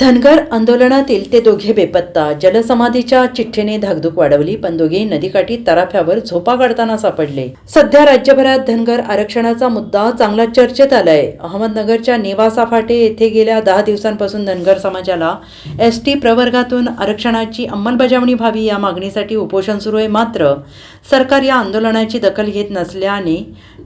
धनगर आंदोलनातील ते दोघे बेपत्ता. जलसमाधीच्या चिठ्ठीने धाकधूक वाढवली पण दोघे नदीकाठी तराफ्यावर झोपा काढताना सापडले. सध्या राज्यभरात धनगर आरक्षणाचा मुद्दा चांगला चर्चेत आलाय. अहमदनगरच्या नेवासा फाटे येथे गेल्या दहा दिवसांपासून धनगर समाजाला एस टी प्रवर्गातून आरक्षणाची अंमलबजावणी व्हावी या मागणीसाठी उपोषण सुरू आहे मात्र सरकार या आंदोलनाची दखल घेत नसल्याने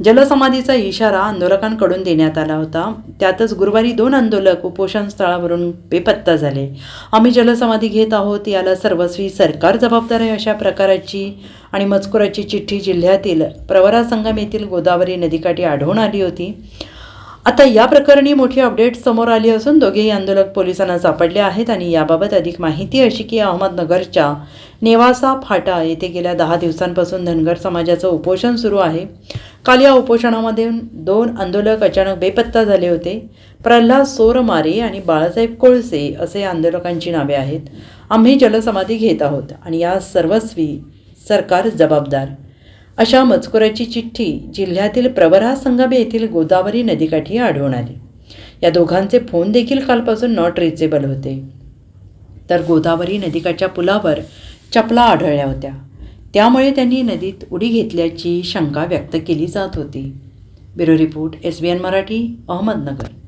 जलसमाधीचा इशारा आंदोलकांकडून देण्यात आला होता. त्यातच गुरुवारी दोन आंदोलक उपोषण स्थळावरून बेपत्ता झाले. आम्ही जलसमाधी घेत आहोत याला सर्वस्वी सरकार जबाबदार आहे अशा प्रकाराची आणि मजकुराची चिठ्ठी जिल्ह्यातील प्रवरा संगम येथील गोदावरी नदीकाठी आढळून आली होती. आता या प्रकरणी मोठी अपडेट समोर आली असून दोघेही आंदोलक पोलिसांना सापडले आहेत आणि याबाबत अधिक माहिती अशी की अहमदनगरच्या नेवासा फाटा येथे गेल्या दहा दिवसांपासून धनगर समाजाचं उपोषण सुरू आहे. काल या उपोषणामध्ये दोन आंदोलक अचानक बेपत्ता झाले होते. प्रल्हाद सोरमारे आणि बाळासाहेब कोळसे असे आंदोलकांची नावे आहेत. आम्ही जलसमाधी घेत आहोत आणि या सर्वस्वी सरकार जबाबदार. अशा मजकुराची चिठ्ठी जिल्ह्यातील प्रवरा संगम येथील गोदावरी नदीकाठी आढळून आली. या दोघांचे फोन देखील कालपासून नॉट रिचेबल होते. तर गोदावरी नदीकाठच्या पुलावर चपला आढळल्या होत्या. त्यामुळे त्यांनी नदीत उडी घेतल्याची शंका व्यक्त केली जात होती. Bureau report S B N Marathi Ahmednagar.